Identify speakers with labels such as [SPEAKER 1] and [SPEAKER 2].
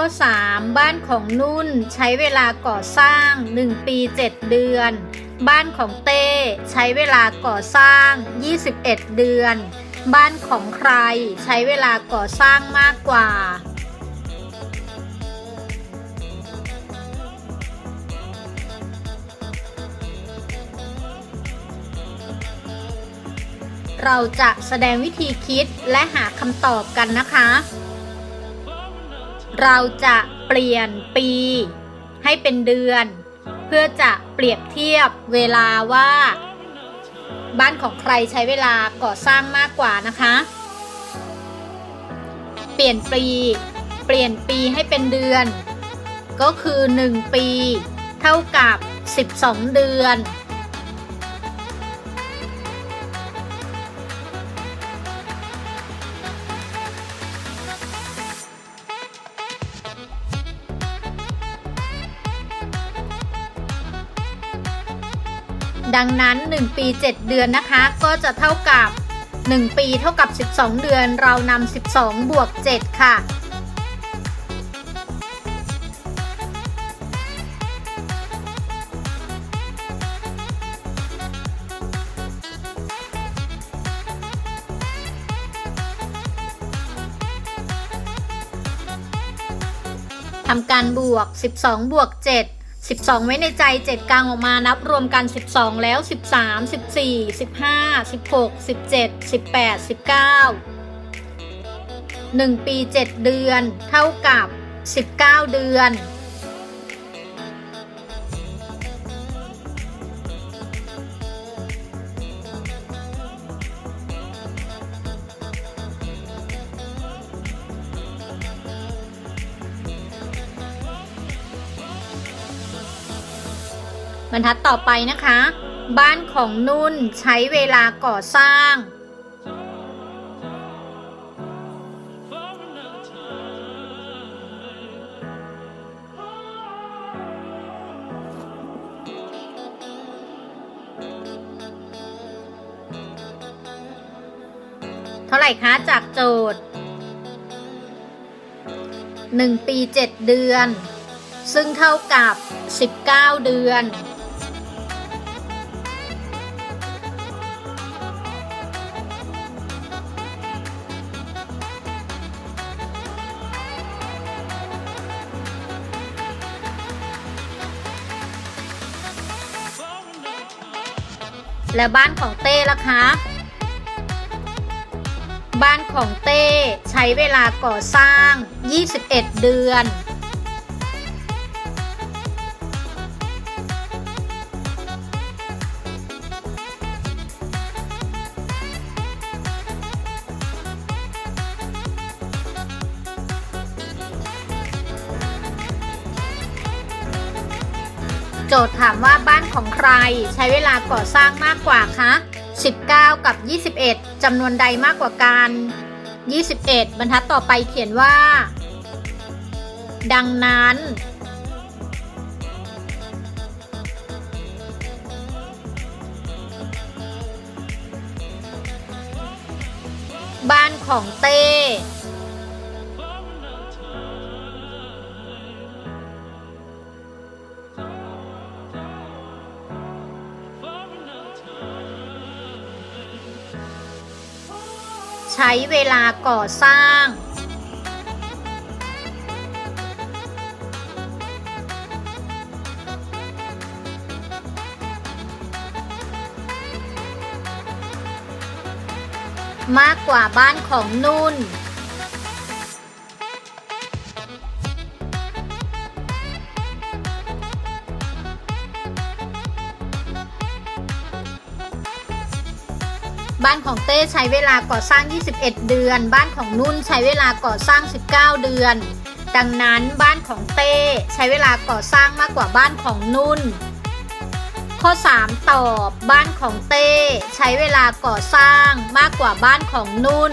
[SPEAKER 1] ข้อ 3 บ้านของนุ่นใช้เวลาก่อสร้าง 1 ปี 7 เดือน บ้านของเต้ใช้เวลาก่อสร้าง 21 เดือน บ้านของใครใช้เวลาก่อสร้างมากกว่า เราจะแสดงวิธีคิดและหาคำตอบกันนะคะ เราจะเปลี่ยนปี ให้เป็นเดือน เพื่อจะเปรียบเทียบเวลาว่า บ้านของใครใช้เวลาก่อสร้างมากกว่านะคะ เปลี่ยนปี เปลี่ยนปีให้เป็นเดือน ก็คือ 1 ปี เท่ากับ 12 เดือน ดังนั้น 1 ปี 7 เดือนนะคะ ก็จะเท่ากับ 1 ปีเท่ากับ 12 เดือน เรานำ12 บวก 7 ค่ะ ทำการบวก 12 บวก 7 12 ไว้ในใจ 7 กลางออกมานับรวมกัน 12 แล้ว 13 14 15 16 17 18 19 1 ปี 7 เดือน เท่ากับ 19 เดือน บรรทัดต่อไปนะคะ บ้านของนุ่นใช้เวลาก่อสร้าง เท่าไหร่คะ จากโจทย์ 1 ปี 7 เดือน ซึ่งเท่ากับ 19 เดือน และบ้านของเต้ล่ะคะ บ้านของเต้ใช้เวลาก่อสร้าง 21 เดือน โจทย์ถามว่าบ้านของใครใช้เวลาก่อสร้างมากกว่าคะ 19 กับ 21จำนวนใดมากกว่ากัน 21 บรรทัดต่อไปเขียนว่า ดังนั้น บ้านของเต้ ใช้เวลาก่อสร้าง มากกว่าบ้านของนุ่น บ้านของเต้ใช้เวลาก่อสร้าง 21 เดือน บ้านของนุ่นใช้เวลาก่อสร้าง 19 เดือน ดังนั้นบ้านของเต้ใช้เวลาก่อสร้างมากกว่าบ้านของนุ่น ข้อ 3 ตอบ บ้านของเต้ใช้เวลาก่อสร้างมากกว่าบ้านของนุ่น